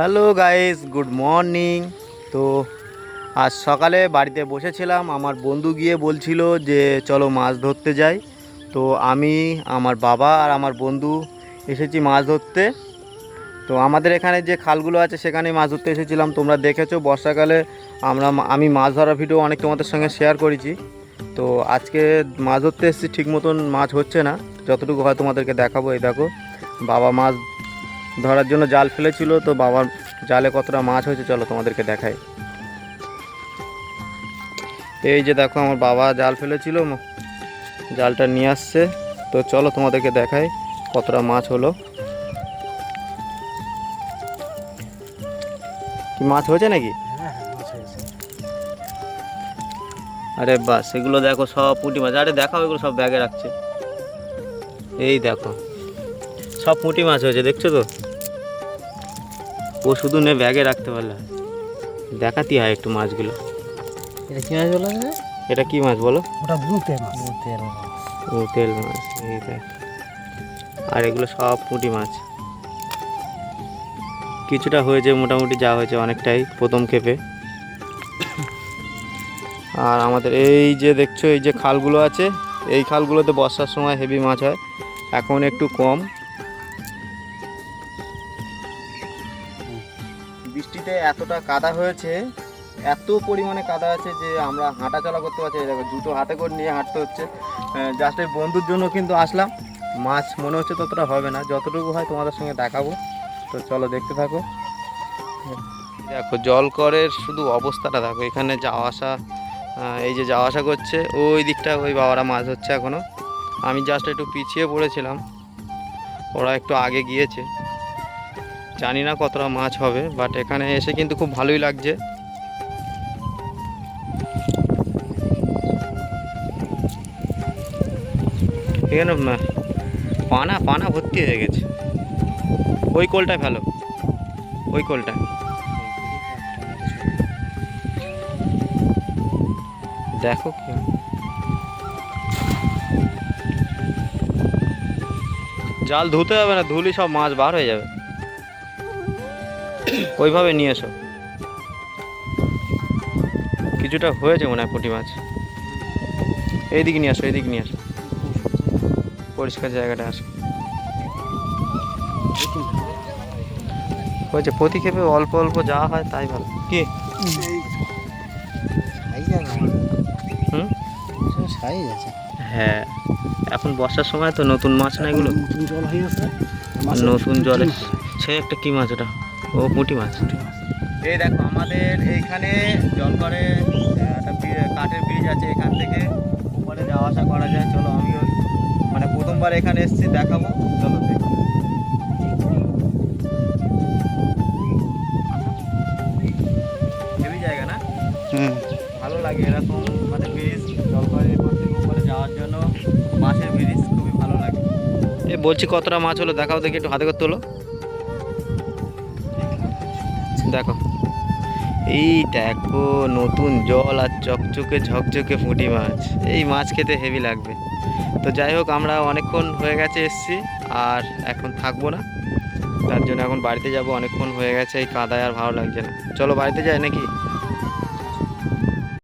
Hello guys, good morning. তো আজ সকালে বাড়িতে বসেছিলাম, আমার বন্ধু গিয়ে বলছিল যে চলো মাছ ধরতে যাই। তো আমি, আমার বাবা আর আমার বন্ধু এসেছি মাছ ধরতে। তো আমাদের এখানে যে খালগুলো আছে সেখানে মাছ ধরতে এসেছিলাম। তোমরা দেখেছ, বর্ষাকালে আমরা আমি মাছ ধরার ভিডিও অনেক তোমাদের সঙ্গে শেয়ার করেছি। তো আজকে মাছ ধরতে এসেছি, ঠিক মতন মাছ হচ্ছে না। যতটুকু হয় তোমাদেরকে দেখাবো, এই দেখো, বাবা মাছ ধরার জন্য জাল ফেলেছিল তো বাবার জালে কতটা মাছ হয়েছে চলো তোমাদেরকে দেখাই। এই যে দেখো আমার বাবা জাল ফেলেছিল জালটা নিয়ে আসছে তো চলো তোমাদেরকে দেখাই কতটা মাছ হলো। কি মাছ হয়েছে নাকি? আরে বাস সেগুলো দেখো সব পুঁটি মাছ আরে দেখাও এগুলো সব ব্যাগে রাখছে। এই দেখো সব পুঁটি মাছ হয়েছে দেখছ তো? ও শুধু নে ব্যাগে রাখতে পারলে। দেখাতে হয় একটু মাছগুলো। এটা কি মাছ বলা এটা কি মাছ বলো? ওটা বুতে মাছ। বুতের মাছ। ও তেল মাছ এই দেখ আর এগুলো সব পুঁটি মাছ। কিছুটা হয়েছে মোটামুটি যা হয়েছে অনেকটাই প্রথম ক্ষেপে। আর আমাদের এই যে দেখছ এই যে খালগুলো আছে এই খালগুলোতে বর্ষার সময় হেভি মাছ হয়। এখন একটু কম। বৃষ্টিতে এতটা কাদা হয়েছে, এত পরিমাণে কাদা আছে যে আমরা হাঁটা চলা করতে পারছি দেখো জুতো হাতে করে নিয়ে হাঁটতে হচ্ছে। জাস্ট এই বন্ধুর জন্য কিন্তু আসলাম। মাছ মনে হচ্ছে ততটা হবে না। যতটুকু হয় তোমাদের সঙ্গে দেখাবো। তো চলো দেখতে থাকো। দেখো জলকরের শুধু অবস্থাটা দেখো। এখানে যাওয়া আসা এই যে যাওয়া আসা করছে, ওই দিকটা ওই বাবারা মাছ হচ্ছে এখনও আমি জাস্ট একটু পিছিয়ে পড়েছিলাম। ওরা একটু আগে গিয়েছে। জানি না কতটা মাছ হবে বাট এখানে এসে কিন্তু খুব ভালোই লাগছে। এখানে পানা পানা ভর্তি হয়ে গেছে। ওই কোলটায় ভালো ওই কোলটা দেখো কি। জাল ধুতে হবে না ধুলি সব মাছ বার হয়ে যাবে। ওইভাবে নিয়ে এসো। কিছুটা হয়েছে মনে হয় পুঁটি মাছ। এইদিকে নিয়ে আসো এইদিকে নিয়ে আসো। পরিষ্কার জায়গাটা আসো হয়েছে প্রতি ক্ষেপে অল্প অল্প যা হয় তাই ভালো। কি? হুম? হ্যাঁ এখন বর্ষার সময় তো নতুন মাছ না এগুলো? নতুন জল হয়ে নতুন জলে সে একটা কি মাছ ওটা? ও পুঁটি মাছ। এই দেখো আমাদের এইখানে জল করে একটা কাঠের ব্রিজ আছে এখান থেকে। উপরে যাওয়া আসা করা যায় চলো আমিও মানে প্রথমবার এখানে এসেছি দেখাবো চলো দেখো। হেভি জায়গা না? হুম। ভালো লাগে এরকম মানে ব্রিজ থেকে উপরে যাওয়ার জন্য মাছের ব্রিজ খুবই ভালো লাগে। এ বলছি কতটা মাছ হলো দেখাও দেখি একটু হাতে করতে হলো দেখো। এই দেখো নতুন জল আর চকচকে ঝকঝকে পুঁটি মাছ। এই মাছ খেতে হেভি লাগবে। তো যাই হোক, আমরা অনেকক্ষণ হয়ে গেছে এসছি, আর এখন থাকব না। তার জন্য এখন বাড়িতে যাব, অনেকক্ষণ হয়ে গেছে, এই কাদায় আর ভালো লাগছে না। চলো বাড়িতে যাই নাকি?